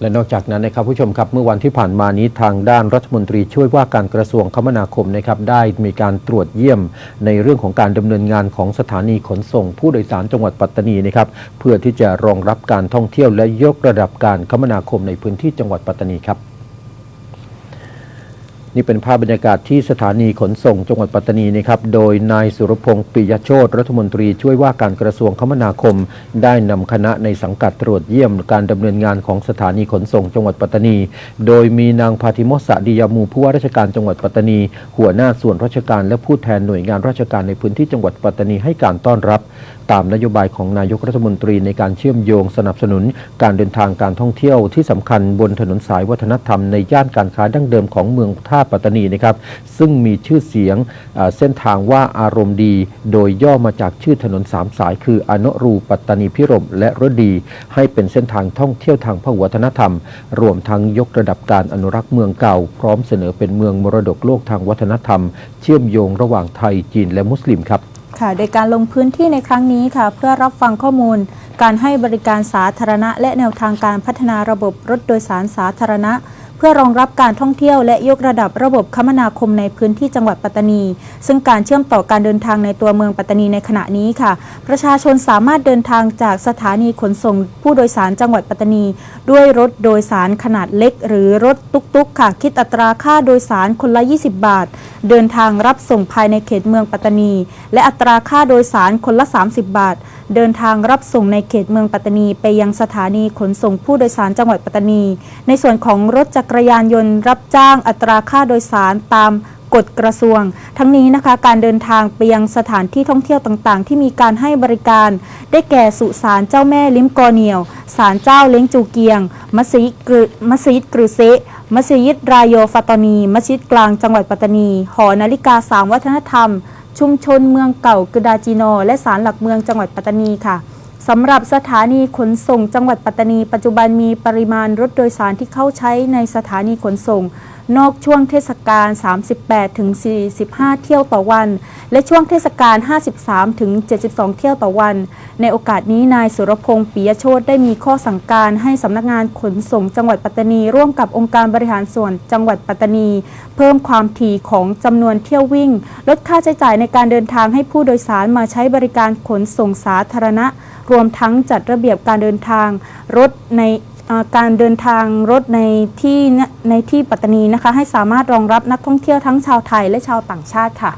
และนอกจากนั้นนะครับผู้ชมครับเมื่อวันที่ผ่านมานี้ทางด้านรัฐมนตรีช่วยว่าการกระทรวงคมนาคมนะครับได้มีการตรวจเยี่ยมในเรื่องของการดำเนินงานของสถานีขนส่ง ผู้โดยสารจังหวัดปัตตานีนะครับเพื่อที่จะรองรับการท่องเที่ยวและยกระดับการคมนาคมในพื้นที่จังหวัดปัตตานีครับ นี่เป็นภาพบรรยากาศที่สถานีขนส่งจังหวัดปัตตานีนะครับโดยนายสุรพงศ์ปิยโชตรัฐมนตรีช่วยว่าการกระทรวงคมนาคม ได้นำคณะในสังกัดตรวจเยี่ยมการดำเนินงานของสถานีขนส่งจังหวัดปัตตานี โดยมีนางพาธิมสะดิยามูผู้ว่าราชการจังหวัดปัตตานี หัวหน้าส่วนราชการและผู้แทนหน่วยงานราชการในพื้นที่จังหวัดปัตตานีให้การต้อนรับ ตามนโยบายของนายกรัฐมนตรีในการเชื่อมโยงสนับสนุน การเดินทางการท่องเที่ยวที่สำคัญบนถนนสายวัฒนธรรมในย่านการค้าดั้งเดิมของเมืองท่าปัตตานีนะครับซึ่งมีชื่อเสียงเส้นทางว่าอารมณ์ดี โดยย่อมาจากชื่อถนนสามสาย คืออนุรูปัตตานีพิรมและรดี ให้เป็นเส้นทางท่องเที่ยวทางพหุวัฒนธรรม รวมทั้งยกระดับการอนุรักษ์เมืองเก่า พร้อมเสนอเป็นเมืองมรดกโลกทางวัฒนธรรม เชื่อมโยงระหว่างไทยจีนและมุสลิมครับค่ะโดยการลงพื้นที่ในครั้งนี้ค่ะ เพื่อรับฟังข้อมูล การให้บริการสาธารณะ และแนวทางการพัฒนาระบบรถโดยสารสาธารณะ เพื่อรองรับการท่องเที่ยวและยกระดับระบบคมนาคมในพื้นที่จังหวัดปัตตานี ซึ่งการเชื่อมต่อการเดินทางในตัวเมืองปัตตานีในขณะนี้ค่ะ ประชาชนสามารถเดินทางจากสถานีขนส่ง ผู้โดยสารจังหวัดปัตตานี ด้วยรถโดยสารขนาดเล็ก หรือรถตุ๊กๆ ค่ะ คิดอัตราค่าโดยสารคนละ 20 บาท เดินทางรับส่งภายในเขตเมืองปัตตานี และอัตราค่าโดยสารคนละ 30 บาท เดินทางรับส่งในเขตเมืองปัตตานี ไปยังสถานีขนส่งผู้โดยสารจังหวัดปัตตานี ในส่วนของรถจักรยานยนต์รับจ้างอัตราค่าโดยสารตามกฎกระทรวง ทั้งนี้นะคะการเดินทางไปยังสถานที่ท่องเที่ยวต่างๆ ที่มีการให้บริการ ได้แก่สุสานเจ้าแม่ลิมกอเนียวศาลเจ้าเล้งจูเกียง มัสยิดกรมัสยิดกรือเซมัสยิดรายโยฟาตอนี มัสยิดกลางจังหวัดปัตตานี หอนาฬิกาสามวัฒนธรรม ชุมชนเมืองเก่ากึดาจีโน และศาลหลักเมืองจังหวัดปัตตานีค่ะ สำหรับสถานีขนส่งจังหวัดปัตตานี ปัจจุบันมีปริมาณรถโดยสารที่เข้าใช้ในสถานีขนส่ง นอกช่วงเทศกาล 38ถึง45 เที่ยวต่อวัน และช่วงเทศกาล 53ถึง72 เที่ยวต่อวัน ในโอกาสนี้นายสุรพงศ์ปิยโชตได้มีข้อสั่งการให้สำนักงานขนส่งจังหวัดปัตตานี ร่วมกับองค์การบริหารส่วนจังหวัดปัตตานี เพิ่มความถี่ของจำนวนเที่ยววิ่ง ลดค่าใช้จ่ายในการเดินทางให้ผู้โดยสารมาใช้บริการขนส่งสาธารณะ รวมทั้งจัดระเบียบการเดินทางรถใน การเดินทางรถในที่ในที่ปัตตานีนะคะ ให้สามารถรองรับนักท่องเที่ยวทั้งชาวไทยและชาวต่างชาติค่ะ